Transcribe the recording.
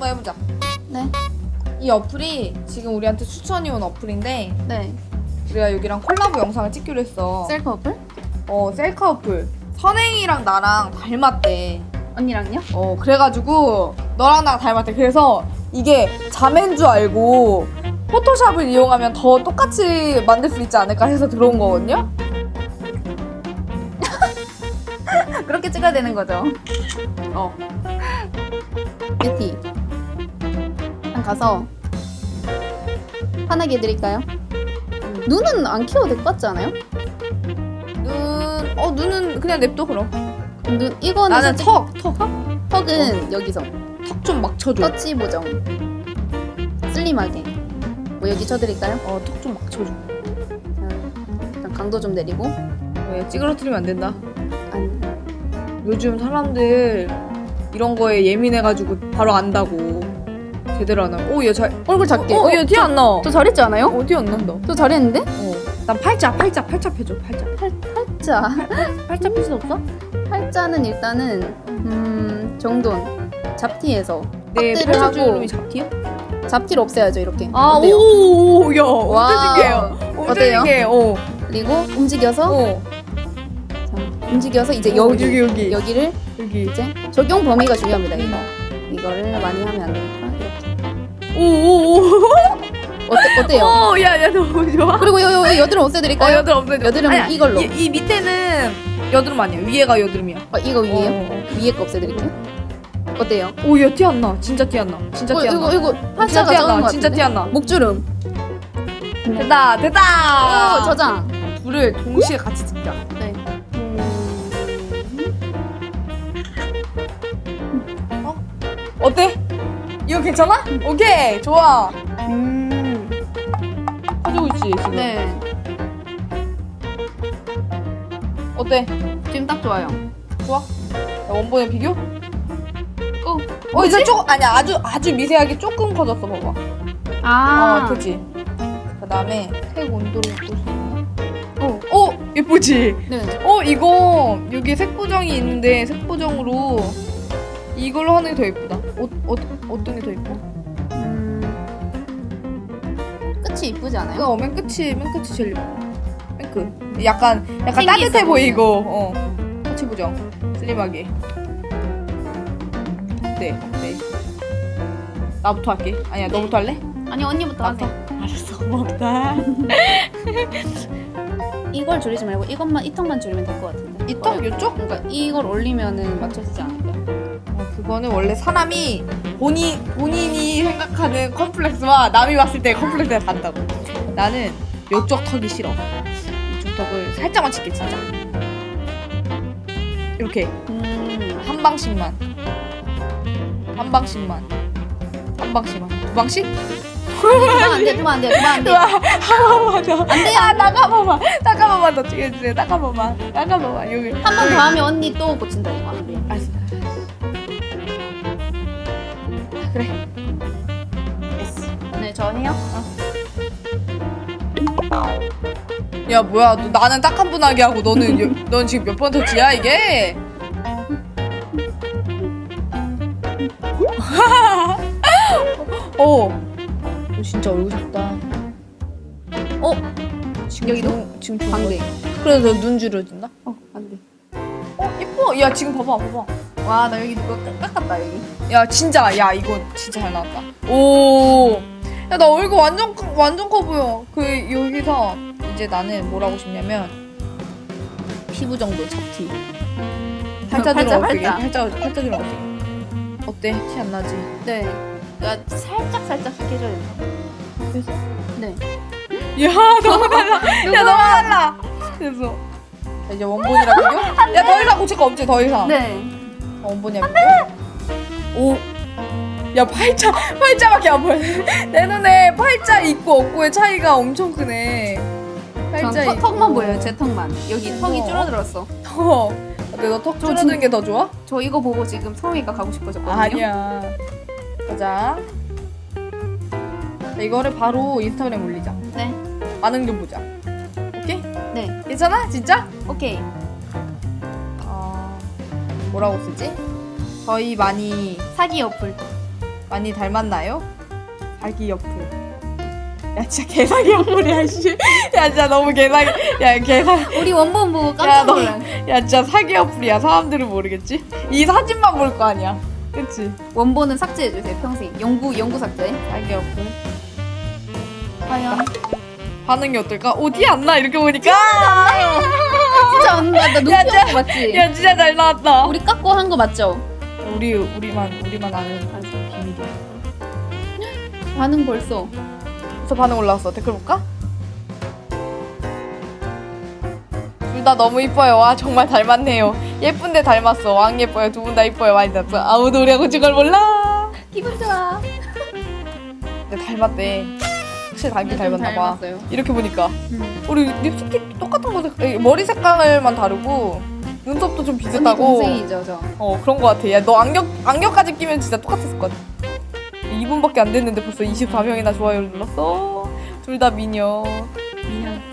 한번 해보자. 네. 이 어플이 지금 우리한테 추천이 온 어플인데 네. 우리가 여기랑 콜라보 영상을 찍기로 했어. 셀프 어플? 어 셀카 어플. 선행이랑 나랑 닮았대. 언니랑요? 어 그래가지고 너랑 나랑 닮았대. 그래서 이게 자매인 줄 알고 포토샵을 이용하면 더 똑같이 만들 수 있지 않을까 해서 들어온 거거든요. 그렇게 찍어야 되는 거죠. 어. 뷰티. 한 가서 환하게 해드릴까요? 눈은 안 키워도 될 것 같지 않아요? 눈, 어 눈은 그냥 냅둬 그럼. 눈 이거는 나는 솔직히 턱, 턱, 턱은 여기서 턱 좀 막 쳐줘. 터치 보정. 슬림하게. 뭐 여기 쳐드릴까요? 어, 턱 좀 막 쳐줘. 자, 일단 강도 좀 내리고. 왜 찌그러뜨리면 안 된다. 아니. 요즘 사람들 이런 거에 예민해가지고 바로 안다고. 제대로 안 하고. 오, 얘 잘. 얼굴 작게. 어, 얘티 안 나. 저 잘했지 않아요? 어디 안 난다. 저 잘했는데? 어. 난 팔자, 팔자, 팔자 펴줘, 팔자. 팔자. 팔자 필 수 없어? 팔자는 일단은 음 정돈 잡티에서 내 확대를 팔자 하고 주름이 잡티야? 잡티를 없애야죠 이렇게. 아, 어때요? 오, 오, 야, 와. 엄청 신기해요. 엄청 어때요? 신기해. 어. 그리고 움직여서 어. 자, 움직여서 이제 어, 여기 여기, 여기. 여기를 여기. 이제 적용 범위가 중요합니다 이거. 이거를 많이 하면 안 되니까. 오, 오, 오. 어때 어때요? 어, 야, 야, 너무 좋아. 그리고 요, 요, 요 여드름 어, 없애드릴까요? 여드름 없어져. 여드름은 아니야, 이걸로. 이, 이 밑에는 여드름 아니야. 위에가 여드름이야. 어, 이거 위에요? 어. 위에 거 없애드릴게요. 어때요? 오, 얘티안 나. 진짜 티 안 나. 진짜 어, 티 안 나. 이거 이거 진짜 팔자가 티 안 적은 나. 것 진짜 같은데? 티안 나. 목주름. 됐다, 됐다. 오 저장. 둘을 동시에 같이 찍자. 네. 어때? 이거 괜찮아? 오케이, 좋아. 음. 가지고 있지 지금. 네. 어때? 지금 딱 좋아요. 좋아? 야, 원본에 비교? 어. 어 이제 조금 아니야 아주 아주 미세하게 조금 커졌어 봐봐. 아. 어, 그렇지. 그다음에 색 온도를 볼수 있나? 어, 어 예쁘지. 네. 어 이거 여기 색 보정이 있는데 색 보정으로 이걸로 하는 게 더 예쁘다. 어, 어, 어떤 게 더 예뻐? 음. 끝이 이쁘지 않아요? 이거 맨 끝이 맨 끝이 제일 예뻐. 맨 끝. 약간 약간 생기 따뜻해 있어 보이고 어 터치 보정 슬림하게. 네, 네. 나부터 할게. 아니야, 너부터 할래? 아니 언니부터 나부터. 하세요. 알았어, 고맙다. 이걸 줄이지 말고 이것만 이 턱만 줄이면 될 것 같은데. 이 턱, 요쪽? 그러니까 이걸 올리면은 맞춰지지? 어, 그거는 원래 사람이 본인 본인이 생각하는 컴플렉스와 남이 봤을 때 컴플렉스가 다르다고. 나는 요쪽 턱이 싫어. 이쪽 턱을 살짝만 칠게 진짜. 이렇게 음. 한 방씩만. 한 방씩만. 한 방씩만. 두 방씩? 두번 안 돼, 두번 안 돼, 두번 안 돼. 한 번만 더. 안 돼요. 아. 나한 번만 더 찍어주세요. 나한 번만. 여기. 한 번 더 하면 언니 또 고친다 이거 안 돼. 알았어. 해요. 야 뭐야 너 나는 따끈분하게 하고 너는 여- 넌 지금 몇 번 터치야 이게? 어. 너 진짜 얼굴 작다. 어? 지금 여기도? 중- 지금 좋은. 거 그래서 너눈 줄여준다? 어, 안 돼. 어 예뻐. 야 지금 봐봐 봐봐. 와, 나 여기 누가 깎- 깎았다 여기. 야 진짜 야 이거 진짜 잘 나왔다. 오. 야 나 얼굴 완전 커- 완전 커 보여. 그 여기서 이제 나는 뭘 하고 싶냐면 피부 정도 잡티. 팔자 팔자, 들어가게. 팔자. 팔자 팔자 들어가게. 어때? 티 안 나지? 네. 그러니까 살짝 된다. 그래서? 네. 야 너무 달라. 야 너무 달라. 그래서 자, 이제 원본이랑 비교? 야더 이상 고칠 거 없지 더 이상. 네. 원본이랑 비교? 오. 야 팔자 팔자밖에 안 보여. 내 눈에 팔자 있고 없고의 차이가 엄청 크네. 전 팔자 턱. 턱만 보여요, 제 턱만. 여기 턱이 어. 줄어들었어. 턱. 근데 너턱 저 줄어드는 게더 좋아? 저 이거 보고 지금 성형외과 가고 싶어졌거든요. 아니야. 보자. 자, 이거를 바로 인스타그램 올리자. 네. 반응 좀 보자. 오케이? 네. 괜찮아? 진짜? 오케이. 어, 뭐라고 쓰지? 저희 많이 사기 어플. 많이 닮았나요? 자기 옆을. 야 진짜 개사기 옆을이야 씨. 야 진짜 너무 개사기. 야 개사. 우리 원본 보고 야, 깜짝 너- 놀란. 야 진짜 사기 옆을이야. 사람들은 모르겠지. 이 사진만 볼 거 아니야. 그치? 원본은 삭제해 주세요. 평생 연구 연구 삭제. 자기 옆을. 과연 반응이 어떨까? 어디 안 나? 이렇게 보니까. 진짜 안 나. 나 야, 눈치 거 맞지? 야 진짜 잘 나왔다. 우리 깎고 한 거 맞죠? 우리 우리만 우리만 아는. 반응 벌써. 벌써 반응 올라왔어. 댓글 볼까? 둘 다 너무 이뻐요. 와 정말 닮았네요. 예쁜데 닮았어. 왕 예뻐요. 두 분 다 이뻐요. 많이 닮았어. 아무도 우리하고 저걸 몰라. 기분 좋아. 근데 닮았대. 확실히 닮긴 좀 닮았나 봐. 닮았어요. 이렇게 보니까 음. 우리 립스틱 똑같은 거 색- 머리 색깔만 다르고 눈썹도 좀 언니 비슷하고 동생이죠, 저. 어 그런 거 같아. 야 너 안경 안경까지 끼면 진짜 똑같았을 것 같아. 2분밖에 안 됐는데 벌써 24명이나 좋아요를 눌렀어. 둘 다 미녀. 미녀.